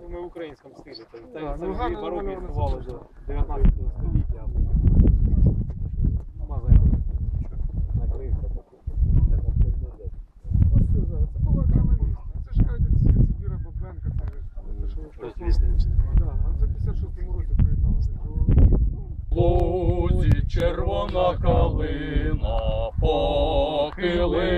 Ну, ми в українському стилі. Це, Да, це, це ну, вже гарно і барок намальовано, до 19 століття, а потім Мазепа накрився такий. Ось це зараз. Це було окреме. Це ж кажуть, ці Сибіра Бабенка, це ж а це в 56-му році приєдналося до Лузі червона калина похилилася,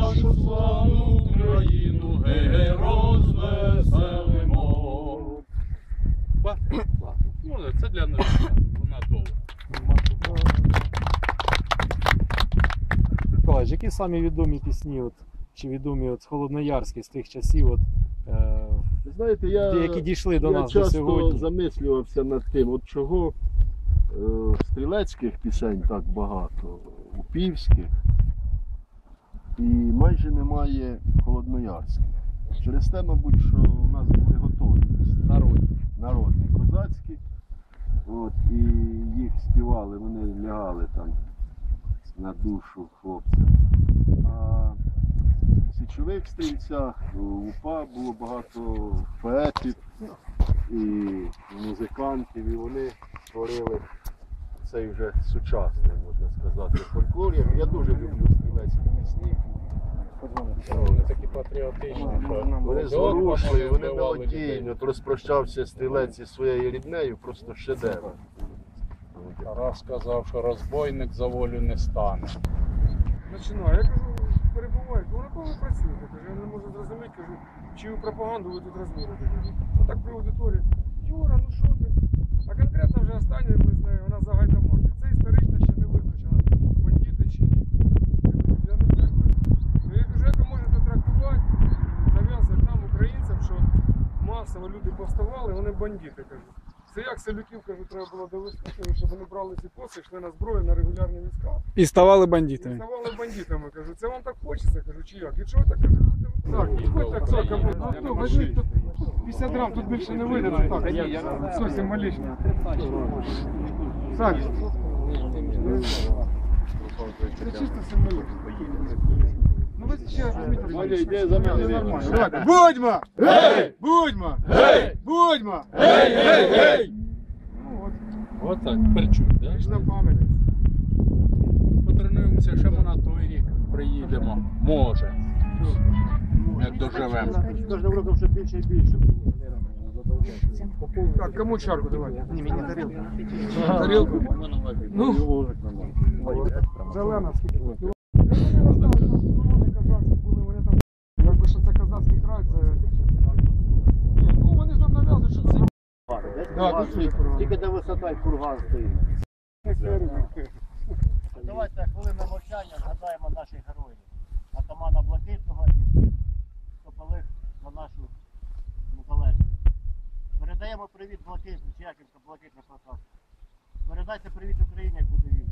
Ну, це для нас вона довга. Миколаївич, які самі відомі пісні, от, чи відомі от, з Холодноярських з тих часів, от, е, Ви знаєте, я, які дійшли до я нас до часто сьогодні? замислювався над тим, от чого е, стрілецьких пісень так багато, упівських, і майже немає холодноярських. Через те, мабуть, що у нас були готові. Народні козацькі. От, і їх співали, вони лягали там на душу хлопцям. А січових стрільцях УПА було багато поетів і музикантів, і вони створили цей вже сучасний, можна сказати, фольклор. Я- дуже люблю стрілецькі пісні. Вони такі патріотичні. Вони зворушливі, вони мелодійні. От розпрощався стрілець із своєю ріднею, просто шедевр. Тарас сказав, що розбойник за волю не стане. Починаю. Я кажу, перебувають, ну на кого ви працюєте? Кажу, я не можу зрозуміти, кажу, чию пропаганду ви тут розводите. Ну при аудиторії. Юра, ну що ти? А конкретно вже останнє ми з нею, вона за гайдамаки. Це історично ще не визначено, бандити чи ні. Я кажу, Я не знаю. Ну, Я кажу, як ви можете трактувати, нав'язувати нам, українцям, що масово люди повставали, вони бандити, кажу. Це як селюків, кажу, треба було довести, кажу, щоб вони брали ці поси, йшли на зброю, на регулярні війська. І ставали І бандитами. ставали бандитами, кажу, це вам так хочеться, кажу, чи як? Якщо ви так кажу, так, підходьте так, так, кому. Ну, хто, візьміть тут 50 грам, тут більше не вийде, це так, все символічно. Сань, це чисто символічно. Ваня, йди за мене. Давайте. Будьмо! Гей! Будьмо! Гей! Будьмо! Гей, гей, гей! Ну от, От так, перчуть, да? вічна пам'ять. Потренуємося, ще ми на той рік приїдемо. Може. Як доживемо. З кожним роком все більше і більше було. Так, кому чарку давайте? Ні, мені тарілку. Тарілку? Ну, зелена скільки? Я не знаю, що корони казацькі були, вони там, казацький край, це... Ні, ну вони ж нам нав'язують, що це... Да, тут. Тільки де висота і курган стоїть. Давайте хвилину мовчання згадаємо наших героїв. Атамана Блакитного і всіх, хто полег за нашу незалежність. Передаємо привіт Блакитній, чи як він там Блакитний. Передайте привіт Україні, як буде він.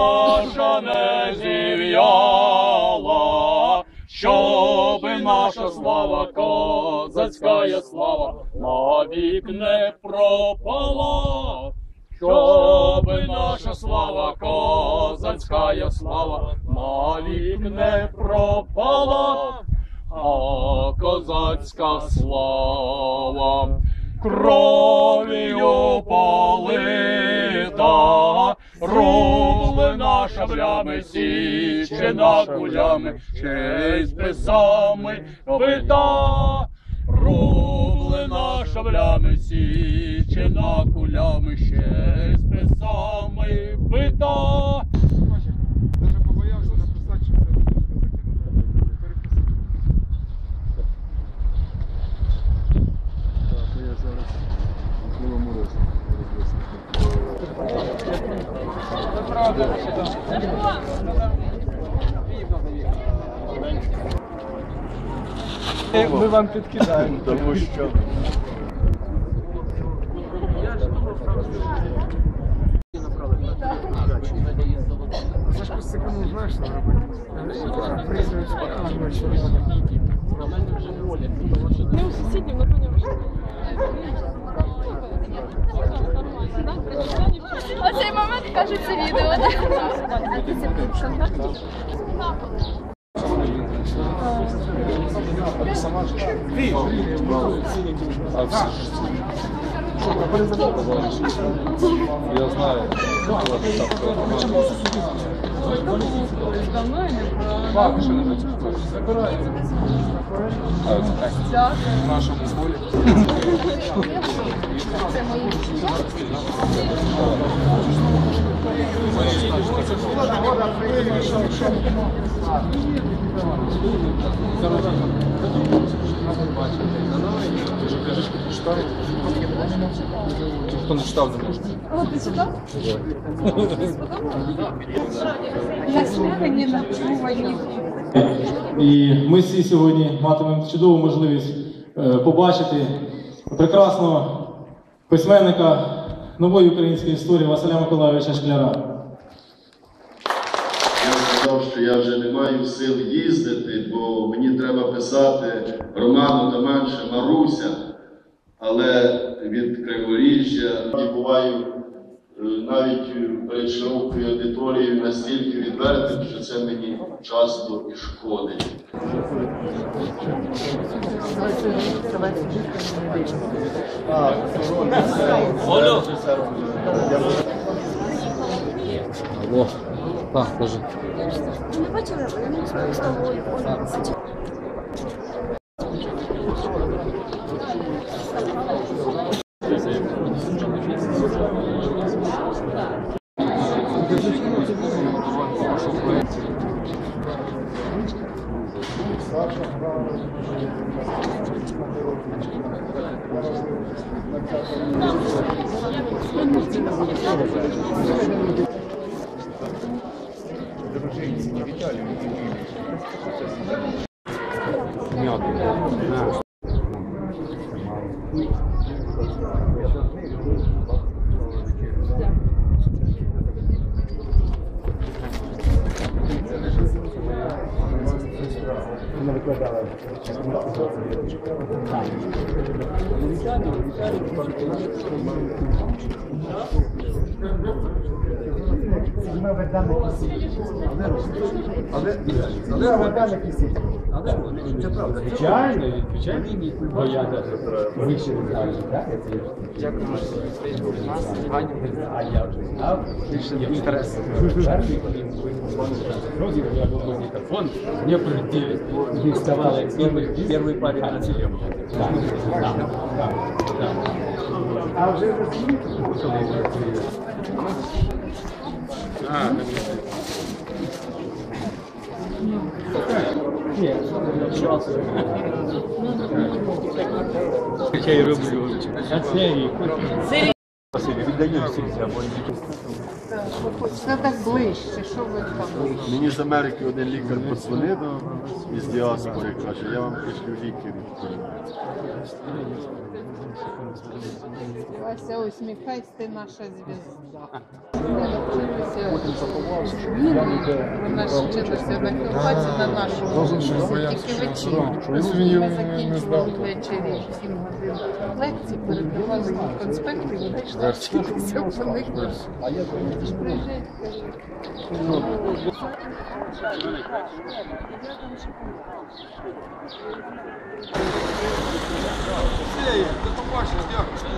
Наша не зів'яла, щоб наша слава, козацька слава, навік не пропала, щоб наша слава, козацька слава, навік не пропала, а козацька слава, кров'ю шаблями січена кулями, честь писами копита. рублена шаблями січена кулями, честь писами бита. Даже побоявся написати, що це переписати. Так, я зараз можливо мороз розвести. Ми вам підкидаємо. Тому що Сашку з цикану знаєш, що робити? Приїздують спокійно, ночі. Не у сусідів, не поняв. Оцей момент кажуть це відео. А ты сама же? Ты. А все же. Я знаю. Давно или про... Собирается. Так. В нашем поле. Це мої Thank you. І ми всі сьогодні матимемо чудову можливість е, побачити прекрасного письменника нової української історії Василя Миколайовича Шкляра. я сказав, що я вже не маю сил їздити, бо мені треба писати роману та менше Маруся, але від Криворіжжя і буваю е, навіть перед широкою аудиторією настільки відвертим, що це мені часто і шкодить. Не бачили, Дружение Дружинники Віталій. Ima vedame kisi. Ima vedame kisi. я не спустовую. Звичайно, відповідально. Бо я навіть вище не знаю, так? Дякую, А я вже знав, більше не інтерес. Перший, коли ми друзі, у меня был мой микрофон, мне прилетели, не вставал, як первый, первый парень на телефон. Да, да, да, да. А вже А, Ні, Я роблю. Це. Віддаю всім Це так ближче, що ви там? Мені з Америки один лікар подзвонив із діаспори, каже, я вам пришлю лікарів. Вася, усміхайся, ти наша звізда. Вона ж вчилася на Карпаті на нашому тільки вечір. Ми закінчували ввечері 7 годин лекцій, передавали конспекти, вони йшла вчитися по них. Хочеш приїжджай, кажи. Все, до побачення, дякую.